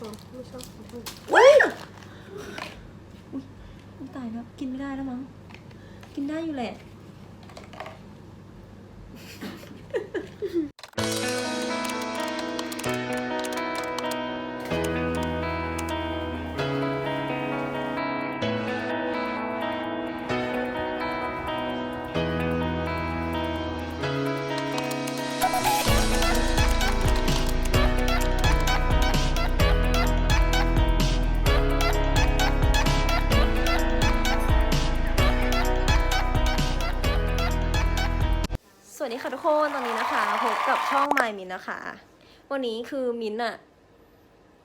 อ๋อไม่ชอบกินเท่าไหร่อุ้ยตายแล้วกินไม่ได้แล้วมั้ง กินได้อยู่แหละ วัสดีค่ะทุกคนตอนนี้นะคะพบกับช่อง My มินนะคะ วันนี้คือมินอะ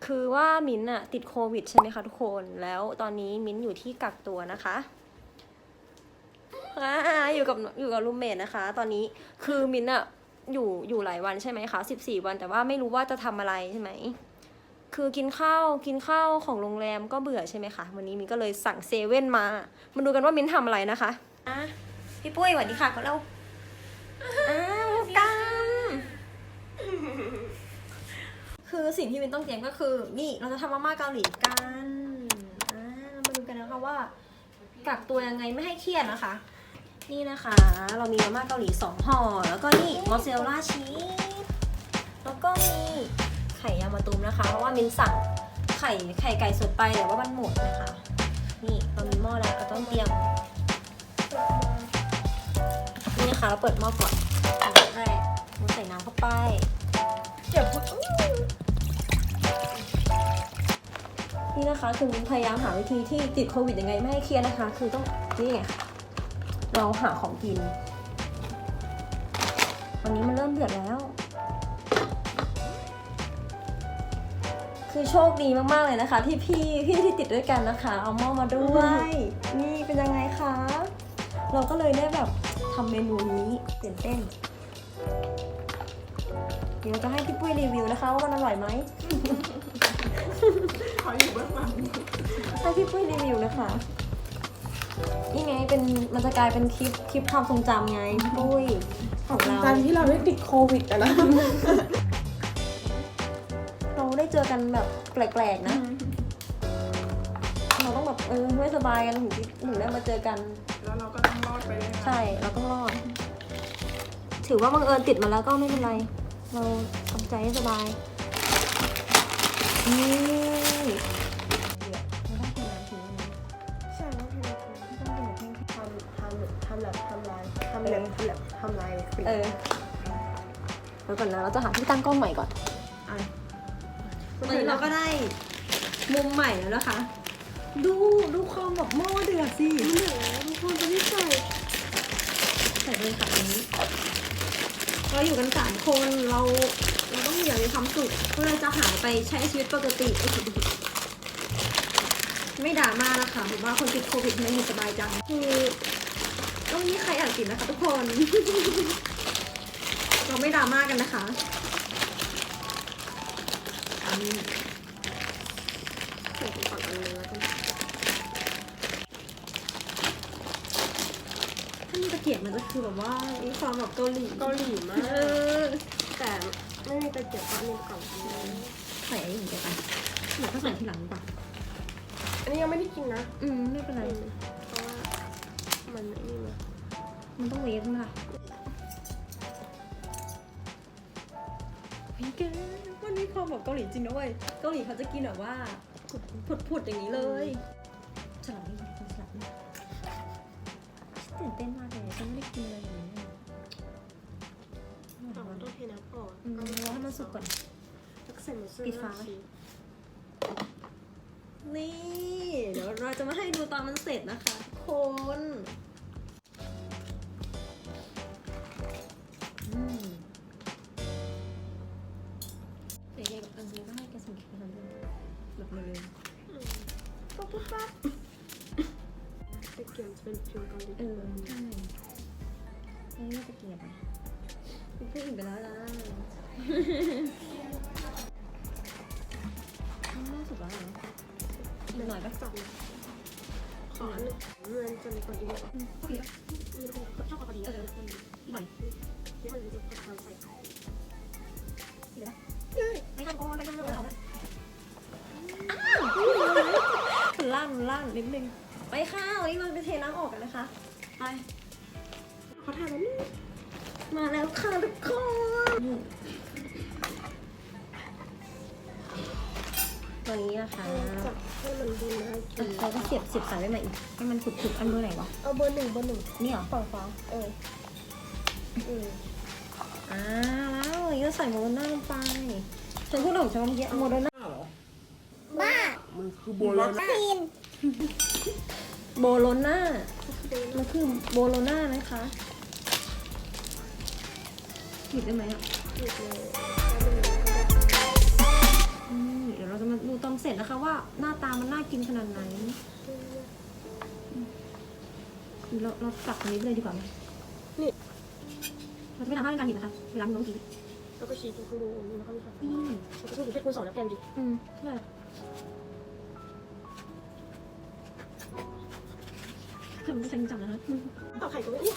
คือว่ามินอะติดโควิดใช่ไหมคะทุกคนแล้วตอนนี้มินอยู่ที่กักตัวนะคะออยู่กับอยู่กับรูมเมทนะคะ ตอนนี้คือมินอะอยู่อยู่หลายวันใช่ไหมคะสิบสี่วัน แต่ว่าไม่รู้ว่าจะทำอะไรใช่ไหมคือกินข้าวกินข้าวของโรงแรมก็เบื่อใช่ไหมคะวันนี้มินก็เลยสั่งเซเว่นมามาดูกันว่ามินทำอะไรนะคะอะพี่ปุ้ยสวัสดีค่ะก็เล่า อ้าวกัมคือสิ่งที่มินต้องเตรียมก็คือ นี่เราจะทำมาม่าเกาหลีกันอ่าเรามาดูกันนะคะว่ากักตัวยังไงไม่ให้เครียดนะคะ นี่นะคะ เรามีมาม่าเกาหลีสองห่อแล้วก็นี่มอสซาเรลล่าชีสแล้วก็มีไข่ยางมะตูมนะคะ เพราะว่ามินสั่งไข่ไข่ไก่สดไปแต่ว่ามันหมดนะคะ นี่เรามีหม้อแล้วเราต้องเตรียม นี่นะคะ เราเปิดหม้อก่อนอันดับแรกเราใส่น้ำเข้าไป เดี๋ยวพูดนี่นะคะคือมินพยายามหาวิธีที่ติดโควิดยังไงไม่ให้เครียดนะคะ คือต้องนี่ไงค่ะเราหาของกิน วันนี้มันเริ่มเดือดแล้ว คือโชคดีมากๆเลยนะคะ ที่พี่พี่ที่ติดด้วยกันนะคะ เอาหม้อมาด้วยนี่เป็นยังไงคะ เราก็เลยได้แบบ ทำเมนูนี้ตื่นเต้น เดี๋ยวจะให้พี่ปุ้ยรีวิวนะคะว่ามันอร่อยไหมขออยู่เบื้องหลังให้พี่ปุ้ยรีวิวนะคะนี่ไงเป็นมันจะกลายเป็นคลิปคลิปความทรงจำไงพี่ปุ้ยของเราตอนที่เราได้ติดโควิดอะนะเราได้เจอกันแบบแปลกๆนะ เราต้องแบบเออไม่สบายกันถึงที่ถึงได้มาเจอกัน แล้วเราก็ต้องรอดไปได้ใช่เราต้องรอด ถือว่าบังเอิญติดมาแล้วก็ไม่เป็นไร เราทำใจให้สบายนี่เราต้องกินน้ำถึงนะใช่แล้วต้องกินแบบนี้ทำทำทำแบบทำลายทำแบบทำแบบทำลายคลิปเออเดี๋ยวก่อนนะเราจะหาที่ตั้งกล้องใหม่ก่อนอะตอนนี้เราก็ได้มุมใหม่แล้วนะคะ ดู ดูความแบบหม้อเดือดสิเหนือทุกคนจะไม่ใส่ใส่เลยค่ะอันนี้ เราอยู่กันสามคนเราเราต้องอย่างมีความสุขก็เลยจะหายไปใช้ชีวิตปกติ ไม่ด่ามานะคะผมว่าคนติดโควิดไม่มีสบายจังคือต้องมีใครอยากติดนะคะทุกคน เราไม่ด่ามากันนะคะอันนี้ใส่ก่อนอันนึงแล้วกัน ถ้ามี ตะเกียบมันจะคือแบบว่ามีความแบบเกาหลีเกาหลีมาเอกอแต่ไม่มีตะเกียบก็อันนี้ก่อนใส่อันนี้เดี๋ยวกันหรือก็ใส่ทีหลังดีกว่าอันนี้ยังไม่ได้กินนะอืมไม่เป็นไรเพราะว่ามันไม่นี่นะมันต้องเวฟนะเฮ้ยแกมันมีความแบบเกาหลีจริงนะเว้ยเกาหลีเขาจะกินแบบว่าผุดๆอย่างนี้เลยสลับนี่คนสลับนี่ ตื่นเต้นมากเลยฉันไม่ได้กินอะไรอย่างนี้แต่ว่าต้องเทน้ำก่อนอืมรอให้มันสุกก่อน แล้วก็ใส่หมูซึ่งปิดฝาไว้ นี่ เดี๋ยวเราจะมาให้ดูตอนมันเสร็จนะคะทุกคน ขียบจะเป็นฟิวเกาหลีเออใช่อันนี้ไม่ตะเกลียบอะคุณพูดถึงไปแล้วนะข้าสุดแล้วเหรออีกหน่อยปะจับขออันหนึงเงินจะมีคนดีกว่าอืมโอเคมีคนชอบคนดีเอออีกหน่อยที่มันจะทำใส่ไข่ไม่ทำโอ้ไม่ทำไม่ทำนนิดนึง ไปค่ะวันนี้เราไปเทน้ำออกกันนะคะ ไปขอทานนิดนึงมาแล้วค่ะทุกคนตัวนี้นะคะจับให้มันดูน่ากินเราก็เสียบเสียบสายไว้ใหม่อีกให้มันขุดๆอันเบอร์ไหนวะเอาเบอร์หนึ่งเบอร์หนึ่งนี่เหรอฝั่งฟ้าเอออืมอ่าแล้วอย่างนี้ก็ใส่โมโดน่าลงไปฉันพูดของฉันเมื่อกี้โมโดน่าบ้ามันคือโบราณซีน โบโลน่ามันคือโบโลน่านะคะหยิบได้ไหมอะหยุดเลยนี่เดี๋ยวเราจะมาดูตอนเสร็จนะคะว่าหน้าตามันน่ากินขนาดไหนหรือเราเรากลับตรงนี้ไปเลยดีกว่าไหมนี่เราจะไม่ทำให้การผิดนะคะเวลาน้องกินแล้วก็ชี้ตรงข้างบนแล้วก็มีฝั่งนี่แล้วก็คือเพชรคุณสองแล้วแกมดิอืมใช่ คือมันจังนะคะอืมต่อไข่ก่อุ๊ย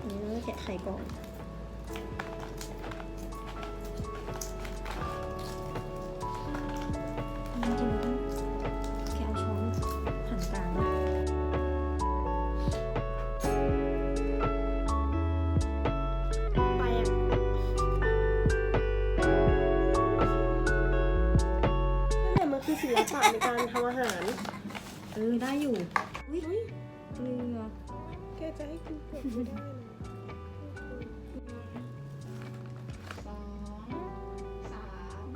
เออแกะไข่ก่อนจริงๆต้องแกะเอาช้อนผันกลางไปอะนั่นแหละมันคือศิลปะในการทำอาหาร เออได้อยู่อุ้ยอุ้ยเกลือแกจะให้กินเผ็ดไม่ได้นะสองสาม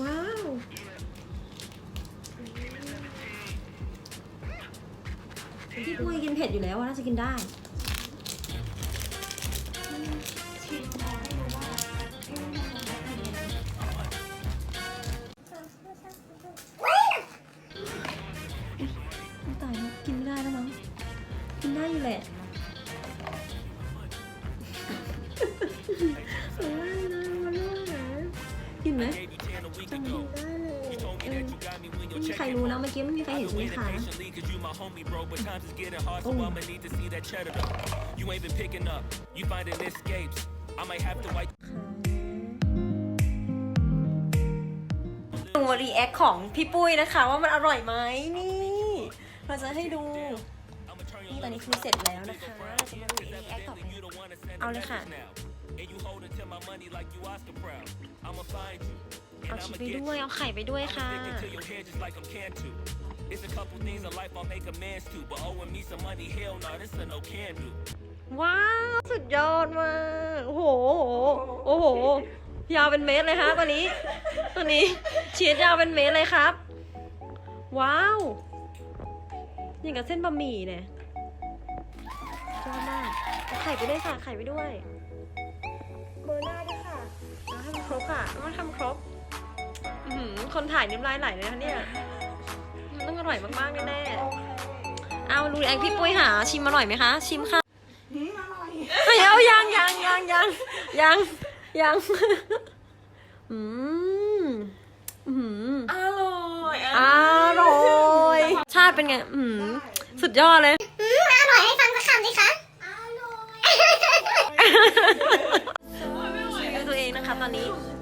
ว้าว พี่ปุ้ยกินเผ็ดอยู่แล้วน่าจะกินได้ กี้ไม่มีใครเห็นใช่ไหมคะ So I'ma need to see that cheddar. You ain't been picking up. You finding escapes. I might have to wipe. ดูรีแอคของพี่ปุ้ยนะคะ ว่ามันอร่อยไหมนี่ เราจะให้ดู นี่ตอนนี้คือเสร็จแล้วนะคะเราจะมาดูรีแอคต่อไปเอาเลยค่ะ And you holding to my money like you Oscar proud. I'ma find you. เอาชีสไปด้วย เอาไข่ไปด้วยค่ะ It's a couple things in life I'll make amends to. But owing me some money, hell no, this a no can do. ว้าว สุดยอดมากโอ้โห โอ้โห ยาวเป็นเมตรเลยฮะตัวนี้ตัวนี้ชีสยาวเป็นเมตรเลยครับ ว้าวอย่างกับเส้นบะหมี่เนี่ยยอดมากเอาไข่ไปด้วยค่ะไข่ไปด้วยเบอร์หน้าด้วยค่ะเอาให้มันครบค่ะเอามันทำครบ หือคนถ่ายน้ำลายไหลเลยนะเนี่ยมันต้องอร่อยมากๆแน่ๆเอาดูแองพี่ปุ้ยหา ชิมอร่อยไหมคะ ชิมค่ะเฮ้ยเอายังยังยังยังยังยังอืมอืมอร่อยอร่อย ชาติเป็นไง อืมสุดยอดเลยอืมอร่อยให้ฟังสักคำสิคะอร่อยดูตัวเองนะคะตอนนี้ Cover them up